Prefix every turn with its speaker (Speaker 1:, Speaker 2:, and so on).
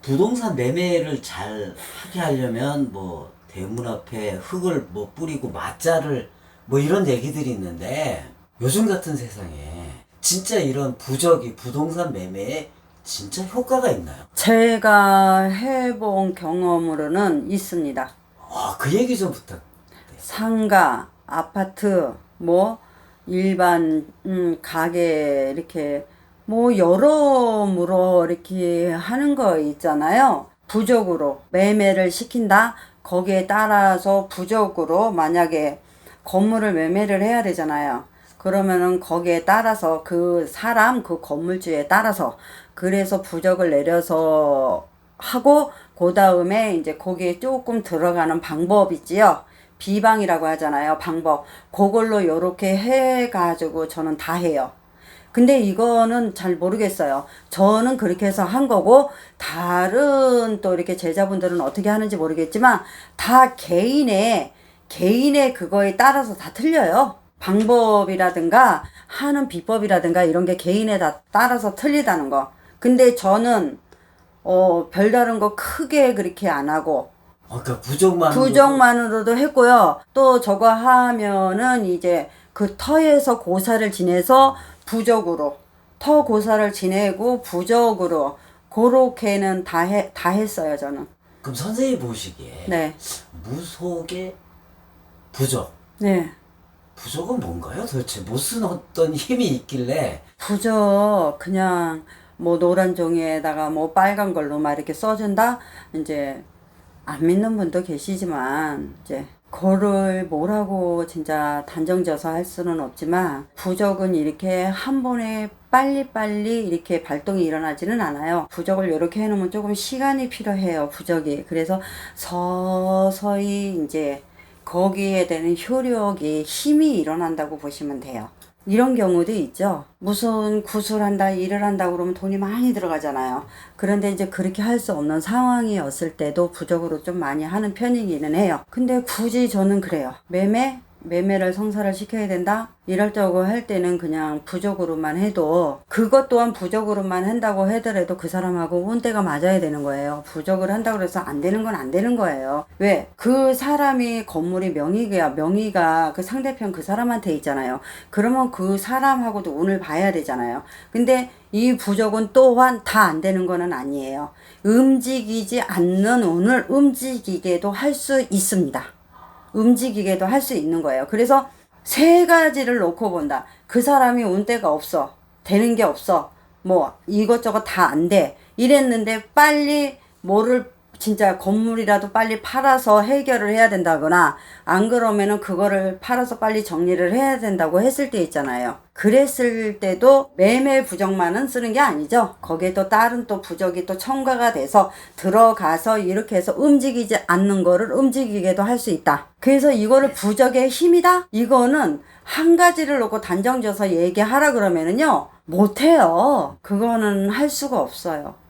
Speaker 1: 부동산 매매를 잘 하게 하려면 뭐 대문 앞에 흙을 뭐 뿌리고 맞자를 뭐 이런 얘기들이 있는데 요즘 같은 세상에 진짜 이런 부적이 부동산 매매에 진짜 효과가 있나요?
Speaker 2: 제가 해본 경험으로는 있습니다.
Speaker 1: 와, 그 얘기 좀 부탁.
Speaker 2: 상가, 아파트, 뭐 일반 음, 가게 이렇게 뭐 여러모로 이렇게 하는 거 있잖아요. 부적으로 매매를 시킨다. 거기에 따라서 부적으로 만약에 건물을 매매를 해야 되잖아요. 그러면은 거기에 따라서 그 사람 그 건물주에 따라서 그래서 부적을 내려서 하고 그 다음에 이제 거기에 조금 들어가는 방법 있지요. 비방이라고 하잖아요. 방법. 그걸로 요렇게 해가지고 저는 다 해요. 근데 이거는 잘 모르겠어요. 저는 그렇게 해서 한 거고, 다른 또 이렇게 제자분들은 어떻게 하는지 모르겠지만, 다 개인의, 개인의 그거에 따라서 다 틀려요. 방법이라든가, 하는 비법이라든가, 이런 게 개인에 다 따라서 틀리다는 거. 근데 저는, 어, 별다른 거 크게 그렇게 안 하고,
Speaker 1: 아, 그러니까 부적만
Speaker 2: 부정만으로도 했고요. 또 저거 하면은 이제 그 터에서 고사를 지내서 부적으로 터 고사를 지내고 부적으로 그렇게는 다 해, 다 했어요, 저는.
Speaker 1: 그럼 선생님 보시기에
Speaker 2: 네.
Speaker 1: 무속의 부적.
Speaker 2: 네.
Speaker 1: 부적은 뭔가요? 도대체 무슨 어떤 힘이 있길래
Speaker 2: 부적 그냥 뭐 노란 종이에다가 뭐 빨간 걸로 막 이렇게 써준다. 이제 안 믿는 분도 계시지만 이제 그를 뭐라고 진짜 단정져서 할 수는 없지만 부적은 이렇게 한 번에 빨리빨리 이렇게 발동이 일어나지는 않아요. 부적을 이렇게 해놓으면 조금 시간이 필요해요. 부적이. 그래서 서서히 이제 거기에 대는 효력이 힘이 일어난다고 보시면 돼요. 이런 경우도 있죠. 무슨 구슬한다, 일을 한다 그러면 돈이 많이 들어가잖아요. 그런데 이제 그렇게 할 수 없는 상황이었을 때도 부적으로 좀 많이 하는 편이기는 해요. 근데 굳이 저는 그래요. 매매? 매매를 성사를 시켜야 된다? 이럴 적으로 할 때는 그냥 부적으로만 해도 그것 또한 부적으로만 한다고 하더라도 그 사람하고 운대가 맞아야 되는 거예요. 부적을 한다고 해서 안 되는 건 안 되는 거예요. 왜? 그 사람이 건물이 명의가 명의가 그 상대편 그 사람한테 있잖아요. 그러면 그 사람하고도 운을 봐야 되잖아요. 근데 이 부적은 또한 다 안 되는 거는 아니에요. 움직이지 않는 운을 움직이게도 할 수 있습니다. 움직이게도 할 수 있는 거예요. 그래서 세 가지를 놓고 본다. 그 사람이 운 때가 없어. 되는 게 없어. 뭐 이것저것 다 안 돼. 이랬는데 빨리 뭐를 진짜 건물이라도 빨리 팔아서 해결을 해야 된다거나 안 그러면은 그거를 팔아서 빨리 정리를 해야 된다고 했을 때 있잖아요. 그랬을 때도 매매 부적만은 쓰는 게 아니죠. 거기에 또 다른 또 부적이 또 첨가가 돼서 들어가서 이렇게 해서 움직이지 않는 거를 움직이게도 할 수 있다. 그래서 이거를 부적의 힘이다? 이거는 한 가지를 놓고 단정져서 얘기하라 그러면은요. 못해요. 그거는 할 수가 없어요.